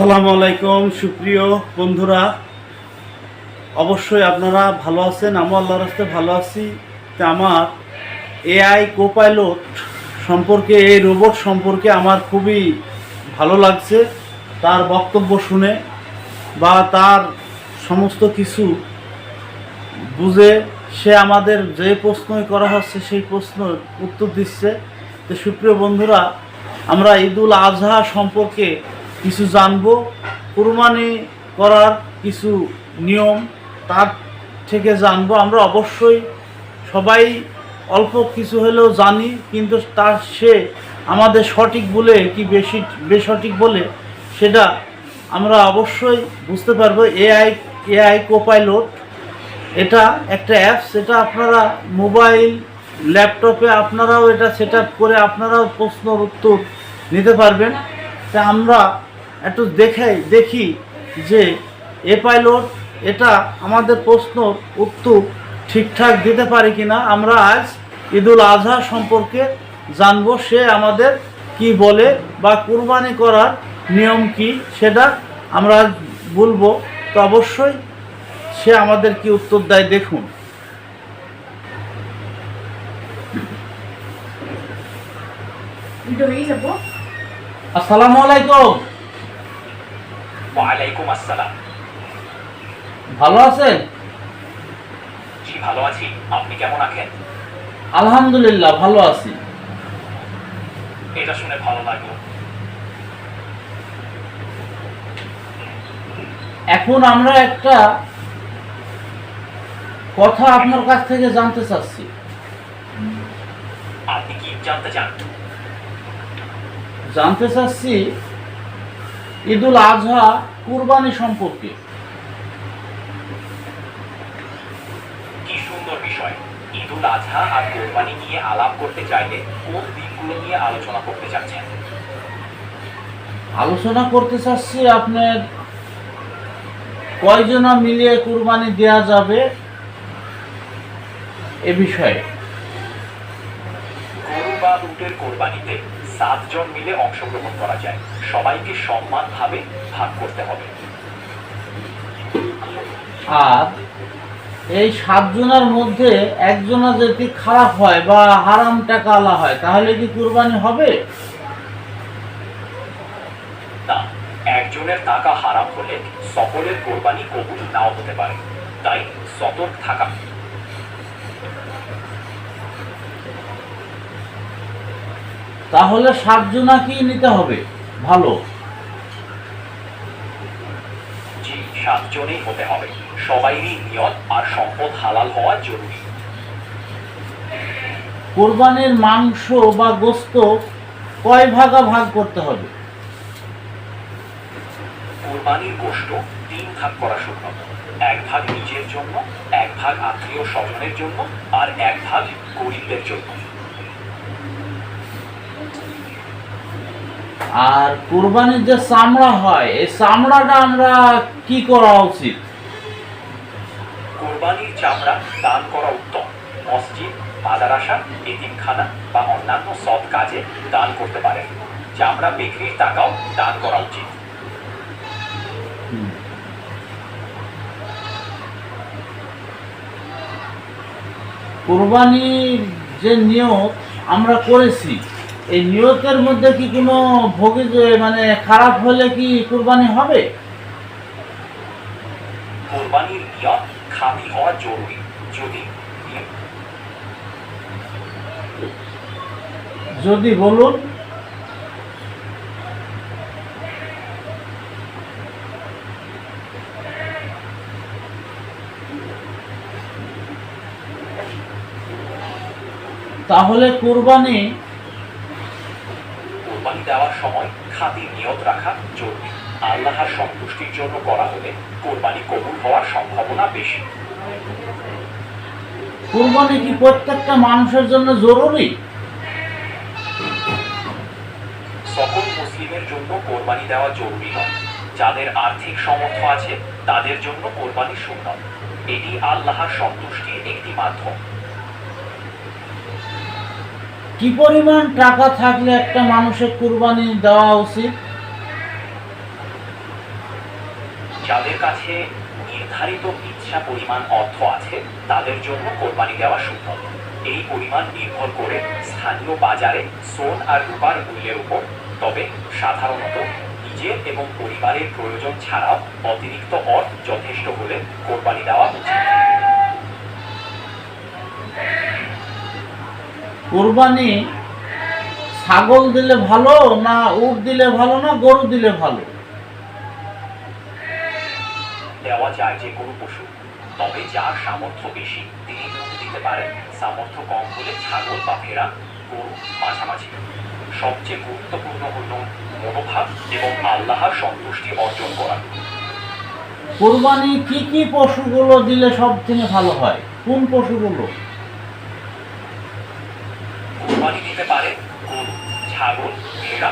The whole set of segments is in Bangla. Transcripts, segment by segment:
আসসালামু আলাইকুম, সুপ্রিয় বন্ধুরা। অবশ্যই আপনারা ভালো আছেন আমি আল্লাহর রাস্তে ভালো আছি। তা আমার এআই কোপাইলট সম্পর্কে, এই রোবট সম্পর্কে আমার খুবই ভালো লাগছে। তার বক্তব্য শুনে বা তার সমস্ত কিছু বুঝে সে আমাদের যে প্রশ্নই করা হচ্ছে, সেই প্রশ্নের উত্তর দিচ্ছে। তো সুপ্রিয় বন্ধুরা, আমরা ঈদুল আজহা সম্পর্কে কিছু জানব, কুরবানি করার কিছু নিয়ম, তার থেকে জানব। আমরা অবশ্যই সবাই অল্প কিছু হলেও জানি, কিন্তু তার সে আমাদের সঠিক বলে কি বেশি, বেসঠিক বলে, সেটা আমরা অবশ্যই বুঝতে পারব। এআই এআই কোপাইলট, এটা একটা অ্যাপস এটা আপনারা মোবাইল, ল্যাপটপে আপনারাও এটা সেট করে আপনারাও প্রশ্নর উত্তর নিতে পারবেন। তা আমরা একটু দেখে দেখি যে এ পাইলট এটা আমাদের প্রশ্ন উত্তর ঠিকঠাক দিতে পারে কিনা আমরা আজ ঈদুল আজহা সম্পর্কে জানব সে আমাদের কি বলে বা কুরবানি করার নিয়ম কি সেটা আমরা বলব। তো অবশ্যই সে আমাদের কি উত্তর দেয় দেখুন। আসসালামু আলাইকুম। ওয়ালাইকুম আসসালাম। ভালো আছেন? জি ভালো আছি। আপনি কেমন আছেন? আলহামদুলিল্লাহ ভালো আছি। এটা শুনে ভালো লাগল। এখন আমরা একটা কথা আপনার কাছ থেকে জানতে চাচ্ছি। আপনি কি জানতে চান? জানতে চাচ্ছি ঈদুল আজহা কুরবানি সম্পর্কে। কি সুন্দর বিষয়। ঈদুল আজহা আর কোরবানি নিয়ে আলাপ করতে চাইলে কোন দিকগুলো নিয়ে আলোচনা করতে চাচ্ছেন? আলোচনা করতে চাচ্ছি আপনার কয়জনা মিলিয়ে কুরবানি দেয়া যাবে এ বিষয়ে। গরু বা উটের কোরবানিতে সাতজন মিলে অংশগ্রহণ করা যায়। সবাইকে সম্মান ভাবে ভাগ করতে হবে। আর এই সাতজনের মধ্যে একজনা যদি খারাপ হয় বা হারাম টাকা আলা হয় তাহলে কি কুরবানি হবে? না একজনের টাকা হারাম হলে সকলের কোরবানি কবুল নাও হতে পারে। তাই সতর্ক থাকা। তাহলে কি নিতে হবে? ভালো। জি সাতজনেই হতে হবে। সবাইরই নিয়ত আর সম্পদ হালাল হওয়া জরুরি। কোরবানির মাংস বা গোস্ত কয় ভাগা ভাগ করতে হবে? কোরবানির গোষ্ঠ তিন ভাগ করা সুন্নত এক ভাগ নিজের জন্য এক ভাগ আত্মীয় স্বজনের জন্য আর এক ভাগ গরিবদের জন্য। আর কোরবানির যে চামড়া হয় এই চামড়াটা আমরা কি করা উচিত? কোরবানির চামড়া দান করা উত্তম। মসজিদ মাদারাসা এতিমখানা বা অন্যান্য সৎ কাজে দান করতে পারেন। চামড়া বিক্রির টাকাও দান করা উচিত। কোরবানির যে নিয়ত আমরা করেছি এই নিয়তের মধ্যে কি কোনো ভোগে মানে খারাপ হলে কি কোরবানি হবে? কোরবানির নিয়ত খামি হওয়া জরুরি যদি যদি বলুন। তাহলে কোরবানি দেওয়ার খাঁটি নিয়ত রাখা জরুরি। আল্লাহর সন্তুষ্টির জন্য করা হলে কোরবানি কবুল হওয়ার সম্ভাবনা বেশি। কোরবানি কি প্রত্যেকটা মানুষের জন্য জরুরি? সকল মুসলিমের জন্য কোরবানি দেওয়া জরুরি নয়। যাদের আর্থিক সমর্থ আছে তাদের জন্য কোরবানি সুন্নত। এটি আল্লাহর সন্তুষ্টির একটি মাধ্যম। কি পরিমাণ টাকা থাকলে একটা মানুষের কুরবানি দেওয়া উচিত? যাদের কাছে নির্ধারিত ইচ্ছা পরিমাণ অর্থ আছে, তাদের জন্য কোরবানি দেওয়া সুন্নত এই পরিমাণ নির্ভর করে স্থানীয় বাজারে সোন আর রূপার মূল্যের উপর। তবে সাধারণত নিজের এবং পরিবারের প্রয়োজন ছাড়াও অতিরিক্ত অর্থ যথেষ্ট হলে কোরবানি দেওয়া উচিত। কোরবানি ছাগল দিলে ভালো না উট দিলে ভালো না গরু দিলে ভালো? দেওয়া যায় যে কোনো পশু তবে যার সামর্থ্য বেশি তিনি দিতে পারেন। সামর্থ্য কম হলে ছাগল বা ভেড়া গরু মাঝামাঝি। সবচেয়ে গুরুত্বপূর্ণ হল মনোভাব এবং আল্লাহর সন্তুষ্টি অর্জন করা। কোরবানি কি কি পশুগুলো দিলে সব থেকে ভালো হয়? কোন পশুগুলো কোরবানি দিতে পারে গরু ভেড়া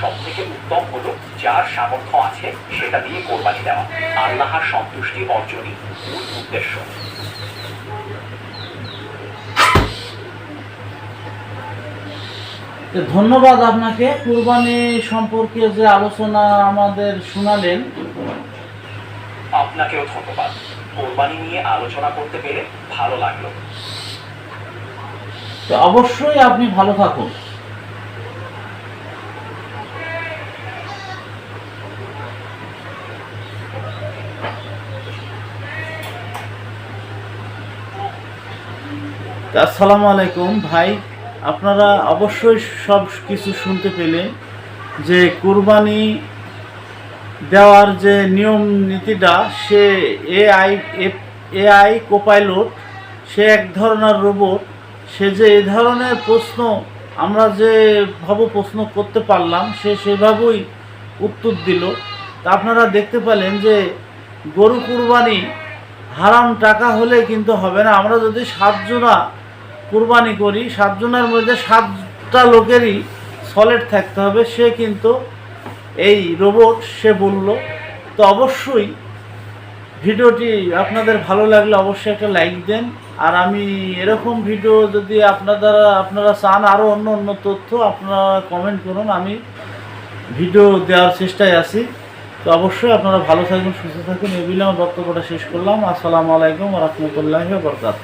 সব থেকে উত্তম হলো যার সামর্থ্য আছে সেটা দিয়ে কোরবানি দেওয়া। আল্লাহর সন্তুষ্টি অর্জনই মূল উদ্দেশ্য। ধন্যবাদ আপনাকে। কোরবানি সম্পর্কে যে আলোচনা আমাদের শোনালেন। আপনাকেও ধন্যবাদ। কোরবানি নিয়ে আলোচনা করতে পেরে ভালো লাগল। তো অবশ্যই আপনি ভালো থাকুন। আসসালামু আলাইকুম, ভাই। আপনারা অবশ্যই সব কিছু শুনতে পেলেন যে কুরবানি দেওয়ার যে নিয়ম নীতিটা, সে এআই এআই কোপাইলট, সে এক ধরনের রোবট, সে যে এ ধরনের প্রশ্ন আমরা যেভাবে প্রশ্ন করতে পারলাম, সে সেভাবেই উত্তর দিল। তা আপনারা দেখতে পেলেন যে গরু কুরবানি হারাম টাকা হলে কিন্তু হবে না। আমরা যদি সাতজনা কুরবানি করি, সাতজনের মধ্যে সাতটা লোকেরই সলেট থাকতে হবে। সে কিন্তু এই রোবট সে বলল। তো অবশ্যই ভিডিওটি আপনাদের ভালো লাগলে অবশ্যই একটা লাইক দেন। আর আমি এরকম ভিডিও যদি আপনারা আপনারা চান আরও অন্য অন্য তথ্য, আপনারা কমেন্ট করুন। আমি ভিডিও দেওয়ার চেষ্টায় আছি। তো অবশ্যই আপনারা ভালো থাকুন, সুস্থ থাকুন। এই বলে আমার বক্তব্যটা শেষ করলাম। আসসালামু আলাইকুম রহমতুল্লাহ বরকাত